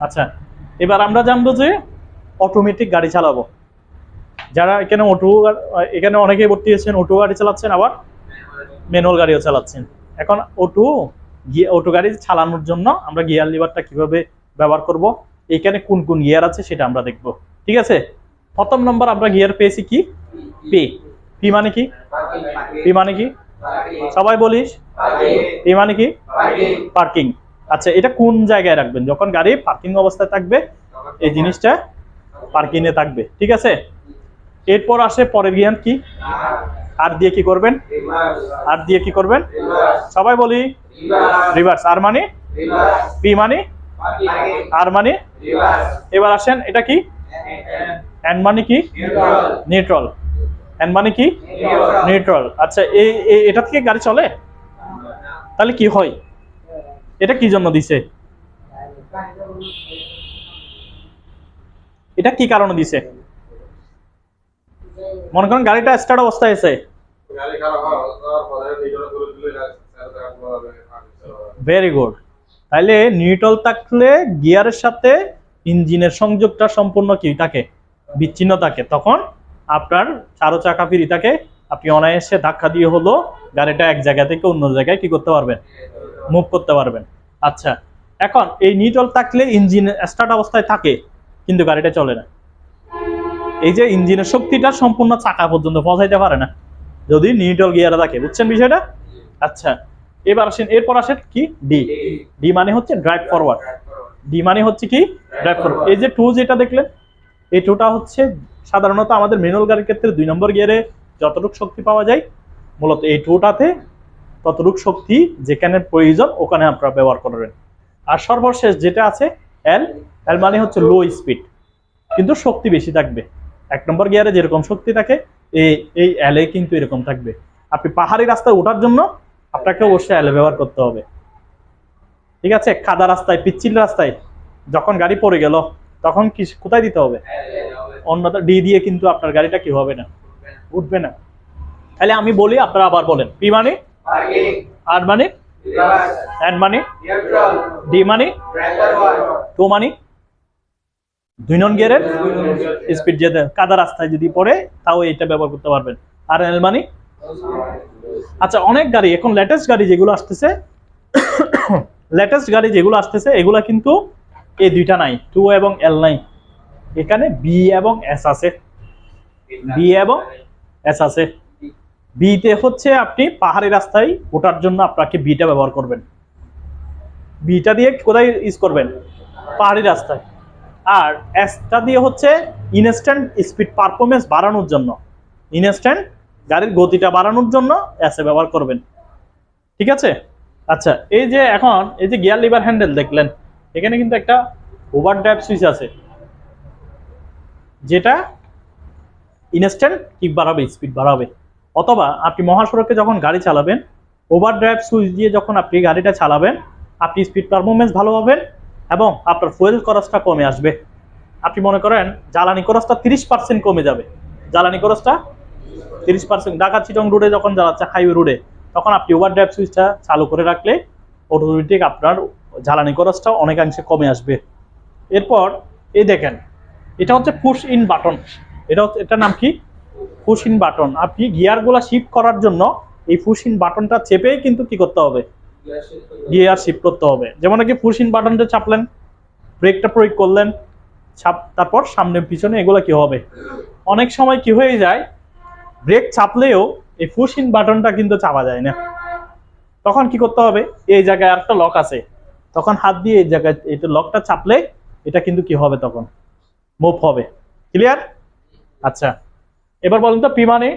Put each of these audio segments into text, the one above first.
আচ্ছা এবার আমরা জানব যে অটোমেটিক গাড়ি চালাবো। যারা এখানে অটো এখানে অনেকেই ভর্তি হয়েছেন অটো গাড়ি চালাচ্ছেন, আবার ম্যানুয়াল গাড়িও চালাচ্ছেন। এখন অটো গিয়ে অটো গাড়ি চালানোর জন্য আমরা গিয়ার লিভারটা কীভাবে ব্যবহার করব, এখানে কোন কোন গিয়ার আছে সেটা আমরা দেখব। ঠিক আছে? প্রথম নম্বর আমরা গিয়ার পেয়েছি কি? পি পি মানে কি? পি মানে কি? সবাই বলিস? পি মানে কি? পার্কিং আচ্ছা এটা কোন জায়গায় রাখবেন? যখন গাড়ি পার্কিং অবস্থায় থাকবে, এই জিনিসটা পার্কিং এ থাকবে, ঠিক আছে? এরপর আসে পরের জ্ঞান কি? আর দিয়ে কি করবেন? আর দিয়ে কি করবেন? সবাই বলি রিভার্স আর মানে? পি মানে? আর মানে? এবার আসেন, এটা কি? এন মানে কি? নিউট্রাল এন মানে কি? নিউট্রাল আচ্ছা এই- এটা থেকে গাড়ি চলে? তাহলে কি হয়? এটা কি জন্য দিছে? এটা কি কারণে দিছে? মনে করেন গাড়িটা স্টার্ট অবস্থায় আছে। ভেরি গুড তাহলে নিউট্রাল থাকলে গিয়ারের সাথে ইঞ্জিনের সংযোগটা সম্পূর্ণ কি? থাকে বিচ্ছিন্ন থাকে। তখন আপনার চারো চাকা ফিরি থাকে। আপনি অনায়াসে ধাক্কা দিয়ে হলো গাড়িটা এক জায়গা থেকে অন্য জায়গায় কি করতে পারবেন? মুভ করতে পারবেন। আচ্ছা এখন এই নিউট্রাল থাকলে ইঞ্জিন স্টার্ট অবস্থায় থাকে, কিন্তু গাড়িটা চলে না। এই যে ইঞ্জিনের শক্তিটা সম্পূর্ণ চাকা পর্যন্ত পৌঁছাইতে পারে না, যদি নিউট্রাল গিয়ারে থাকে, বুঝছেন বিষয়টা? আচ্ছা এবার আসেন, এরপর আসেন কি? ডি ডি মানে হচ্ছে ড্রাইভ ফরওয়ার্ড ডি মানে হচ্ছে কি? ড্রাইভ ফরওয়ার্ড এই যে টু যেটা দেখলেন, এই টুটা হচ্ছে সাধারণত আমাদের ম্যানুয়াল গাড়ির ক্ষেত্রে দুই নম্বর গিয়ারে যতটুকু শক্তি পাওয়া যায়, মূলত এই টুটাতে ততটুকু শক্তি যেখানে প্রয়োজন, ওখানে আপনারা ব্যবহার করবেন। আর সর্বশেষ যেটা আছে এল এল মানে হচ্ছে লো স্পিড কিন্তু শক্তি বেশি থাকবে। এক নম্বর গিয়ারে যেরকম শক্তি থাকে এই এই এলে কিন্তু এরকম থাকবে। আপনি পাহাড়ি রাস্তায় ওঠার জন্য আপনাকে অবশ্যই এলে ব্যবহার করতে হবে। ঠিক আছে? কাদা রাস্তায়, পিচ্ছিল রাস্তায় যখন গাড়ি পড়ে গেল, তখন কি, কোথায় দিতে হবে? অন্যটা ডি দিয়ে কিন্তু আপনার গাড়িটা কি হবে না। উঠবে না। তাহলে আমি বলি, আপনারা আবার বলেন পি মানে? আর মানে এন মানে ডি মানে টু মানে দুই নন গিয়ারের স্পিড যেতে কাদা রাস্তায় যদি পড়ে তাও এটা ব্যবহার করতে পারবেন। আর এল মানে আচ্ছা অনেক গাড়ি এখন লেটেস্ট গাড়ি যেগুলো আসতেছে লেটেস্ট গাড়ি যেগুলো আসতেছে এগুলা কিন্তু এই দুইটা নাই টু এবং এল নাই। এখানে বি এবং এস আছে। বি এবং এস আছে। বিতে হচ্ছে আপনি পাহাড়ি রাস্তায় ওঠার জন্য আপনাকে বিটা ব্যবহার করবেন। বিটা দিয়ে কোথায় ইউজ করবেন? পাহাড়ি রাস্তায়। আর এসটা দিয়ে হচ্ছে ইনস্ট্যান্ট স্পিড পারফরমেন্স বাড়ানোর জন্য। ইনস্ট্যান্ট গাড়ির গতিটা বাড়ানোর জন্য এসে ব্যবহার করবেন। ঠিক আছে? আচ্ছা এই যে এখন, এই যে গিয়ার লিভার হ্যান্ডেল দেখলেন, এখানে কিন্তু একটা ওভার ড্রাইভ সুইচ আছে। যেটা ইনস্ট্যান্ট কিক বাড়াবে স্পিড বাড়াবে। অথবা আপনি মহাসড়কে যখন গাড়ি চালাবেন ওভার ড্রাইভ সুইচ দিয়ে যখন আপনি গাড়িটা চালাবেন, আপনি স্পিড পারফরমেন্স ভালো পাবেন এবং আপনার ফুয়েল খরচটা কমে আসবে। আপনি মনে করেন জ্বালানি খরচটা তিরিশ পার্সেন্ট কমে যাবে। জ্বালানি খরচটা তিরিশ পার্সেন্ট ঢাকা চিটং রোডে যখন জ্বালাচ্ছে হাইওয়ে রোডে তখন আপনি ওভার ড্রাইভ সুইচটা চালু করে রাখলে অটোমেটিক আপনার জ্বালানি খরচটা অনেকাংশে কমে আসবে। এরপর এই দেখেন, এটা হচ্ছে পুশ ইন বাটন এটা হচ্ছে, এটার নাম কি? ইন বাটন আপনি গিয়ারগুলা শিফট করার জন্য এই ইন বাটনটা চেপেই কিন্তু কি করতে হবে? গিয়ার শিফট করতে হবে। যেমন নাকি ইন বাটনটা চাপলেন ব্রেকটা প্রয়োগ করলেন চাপ তারপর সামনে পিছনে এগুলো কি হবে? অনেক সময় কি হয়ে যায় ব্রেক চাপলেও এই ইন বাটনটা কিন্তু চাপা যায় না। তখন কি করতে হবে? এই জায়গায় একটা লক আছে। তখন হাত দিয়ে এই জায়গায় এটা লকটা চাপলে এটা কিন্তু কি হবে তখন? মুভ হবে। ক্লিয়ার আচ্ছা। এবার বলেন তো পি মানে?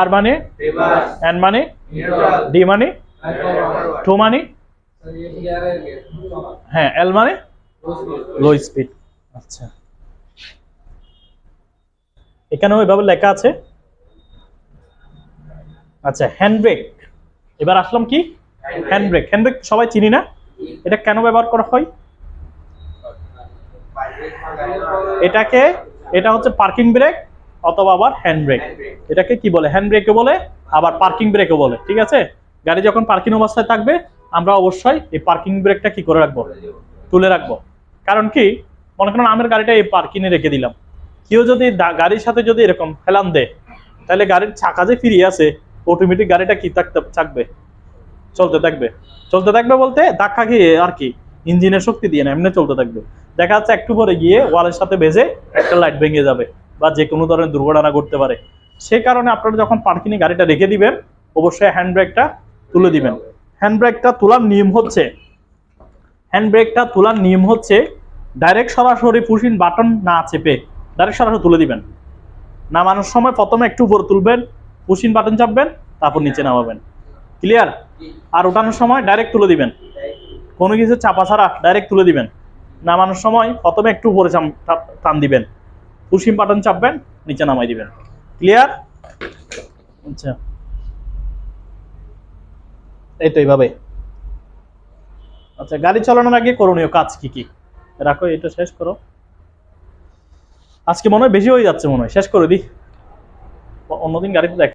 আর মানে? এন মানে? ডি মানে? টু মানে? হ্যাঁ এল মানে? লো স্পিড আচ্ছা। এখানেও এভাবে লেখা আছে। আচ্ছা হ্যান্ড ব্রেক এবার আসলাম কি? হ্যান্ড ব্রেক হ্যান্ড ব্রেক সবাই চিনি না? এটা কেন ব্যবহার করা হয়? এটাকে, এটা হচ্ছে পার্কিং ব্রেক অথবা আবার হ্যান্ড ব্রেক এটাকে কি বলে? হ্যান্ড ব্রেকও বলে, আবার পার্কিং ব্রেকও বলে, ঠিক আছে? গাড়ি যখন পার্কিং অবস্থায় থাকবে, আমরা অবশ্যই এই পার্কিং ব্রেকটা কি করে রাখব? তুলে রাখব। কারণ কি? মনে করেন আমের গাড়িটা এই পার্কিংয়ে রেখে দিলাম। কেউ যদি গাড়ির সাথে যদি এরকম ফেলান দেয়, তাহলে গাড়ির চাকা যে ফিরিয়ে আছে অটোমেটিক গাড়িটা কি থাকতে থাকবে? চলতে থাকবে। চলতে থাকবে বলতে ধাক্কা খেয়ে আর কি, ইঞ্জিনের শক্তি দিয়ে না, এমনি চলতে থাকবে। দেখা যাচ্ছে একটু পরে গিয়ে ওয়ালের সাথে বেজে একটা লাইট ভেঙে যাবে। বা যে কোনো ধরনের দুর্ঘটনা ঘটতে পারে, সে কারণে আপনারা যখন পার্কিংয়ে গাড়িটা রেখে দিবেন, অবশ্যই হ্যান্ড ব্রেকটা তুলে দিবেন। হ্যান্ড ব্রেকটা তোলার নিয়ম হচ্ছে হ্যান্ড ব্রেকটা তোলার নিয়ম হচ্ছে ডাইরেক্ট সরাসরি পুশিন বাটন না চেপে ডাইরেক্ট সরাসরি তুলে দিবেন। নামানোর সময় প্রথমে একটু উপরে তুলবেন পুশিন বাটন চাপবেন, তারপর নিচে নামাবেন। ক্লিয়ার আর ওঠানোর সময় ডাইরেক্ট তুলে দিবেন। কোনো কিছু চাপা ছাড়া ডাইরেক্ট তুলে দিবেন। নামানোর সময় প্রথমে একটু উপরে টান দিবেন। পুশিন বাটন চাপবেন, নিচে নামাই দিবেন। ক্লিয়ার আচ্ছা। এই তো এইভাবে। আচ্ছা গাড়ি চালানোর আগে করণীয় কাজ কি কি? রাখো, এটা শেষ করো। আজকে মনে হয় বেশি হয়ে যাচ্ছে মনে হয়। শেষ করে দিই অন্যদিন গাড়িতে দেখ